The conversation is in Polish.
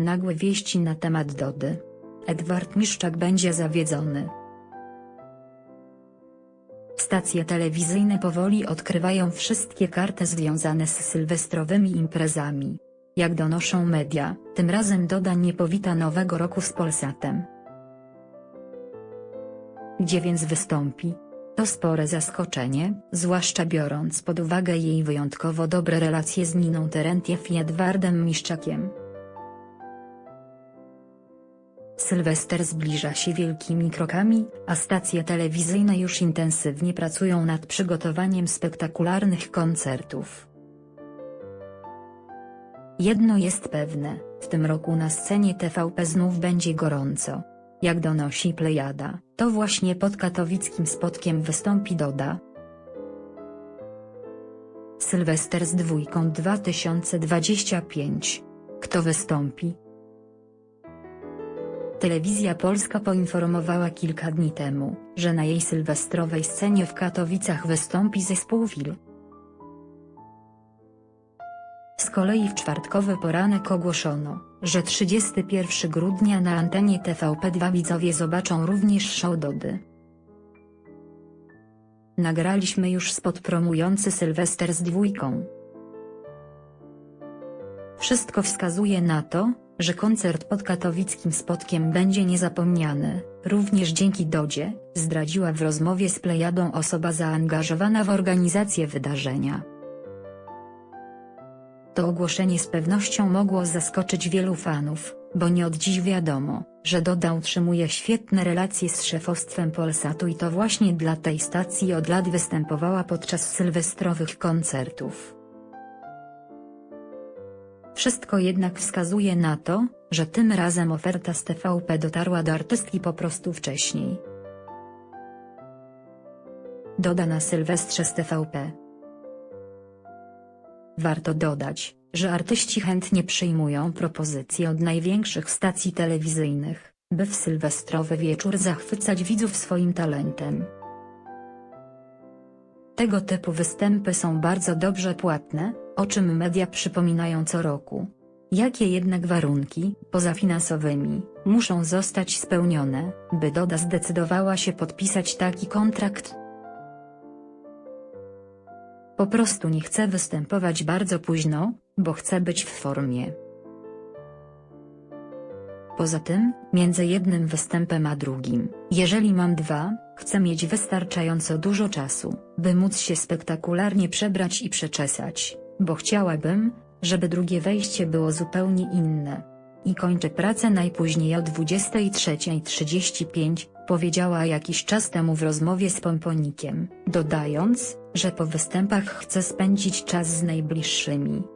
Nagłe wieści na temat Dody. Edward Miszczak będzie zawiedzony. Stacje telewizyjne powoli odkrywają wszystkie karty związane z sylwestrowymi imprezami. Jak donoszą media, tym razem Doda nie powita nowego roku z Polsatem. Gdzie więc wystąpi? To spore zaskoczenie, zwłaszcza biorąc pod uwagę jej wyjątkowo dobre relacje z Niną Terentiew i Edwardem Miszczakiem. Sylwester zbliża się wielkimi krokami, a stacje telewizyjne już intensywnie pracują nad przygotowaniem spektakularnych koncertów. Jedno jest pewne, w tym roku na scenie TVP znów będzie gorąco. Jak donosi Plejada, to właśnie pod katowickim spotkiem wystąpi Doda. Sylwester z dwójką 2025. Kto wystąpi? Telewizja Polska poinformowała kilka dni temu, że na jej sylwestrowej scenie w Katowicach wystąpi zespół Wil. Z kolei w czwartkowy poranek ogłoszono, że 31 grudnia na antenie TVP2 widzowie zobaczą również show Dody. Nagraliśmy już spot promujący Sylwester z dwójką. Wszystko wskazuje na to, że koncert pod katowickim spotkiem będzie niezapomniany, również dzięki Dodzie, zdradziła w rozmowie z Plejadą osoba zaangażowana w organizację wydarzenia. To ogłoszenie z pewnością mogło zaskoczyć wielu fanów, bo nie od dziś wiadomo, że Doda utrzymuje świetne relacje z szefostwem Polsatu i to właśnie dla tej stacji od lat występowała podczas sylwestrowych koncertów. Wszystko jednak wskazuje na to, że tym razem oferta z TVP dotarła do artystki po prostu wcześniej. Doda na Sylwestrze z TVP. Warto dodać, że artyści chętnie przyjmują propozycje od największych stacji telewizyjnych, by w sylwestrowy wieczór zachwycać widzów swoim talentem. Tego typu występy są bardzo dobrze płatne, o czym media przypominają co roku. Jakie jednak warunki, poza finansowymi, muszą zostać spełnione, by Doda zdecydowała się podpisać taki kontrakt? Po prostu nie chce występować bardzo późno, bo chce być w formie. Poza tym, między jednym występem a drugim, jeżeli mam dwa, chcę mieć wystarczająco dużo czasu, by móc się spektakularnie przebrać i przeczesać, bo chciałabym, żeby drugie wejście było zupełnie inne. I kończę pracę najpóźniej o 23.35, powiedziała jakiś czas temu w rozmowie z Pomponikiem, dodając, że po występach chce spędzić czas z najbliższymi.